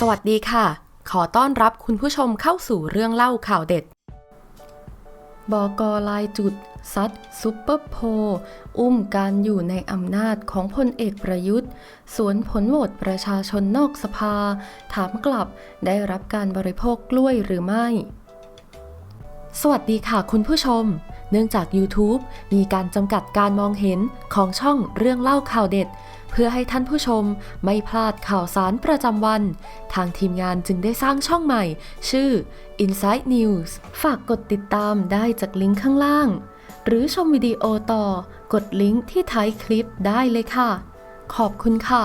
สวัสดีค่ะ ขอต้อนรับคุณผู้ชมเข้าสู่เรื่องเล่าข่าวเด็ด บกลายจุด ซัดซุปเปอร์โพลอุ้มการอยู่ในอำนาจของพลเอกประยุทธ์ สวนผลโหวตประชาชนนอกสภา ถามกลับได้รับการบริโภคกล้วยหรือไม่ สวัสดีค่ะคุณผู้ชม เนื่องจาก YouTube มีการจำกัดการมองเห็นของช่องเรื่องเล่าข่าวเด็ด เพื่อให้ท่านผู้ชมไม่พลาดข่าวสารประจำวัน ทางทีมงานจึงได้สร้างช่องใหม่ ชื่อ Inside News ฝากกดติดตามได้จากลิงก์ข้างล่าง หรือชมวิดีโอต่อกดลิงก์ที่ท้ายคลิปได้เลยค่ะ ขอบคุณค่ะ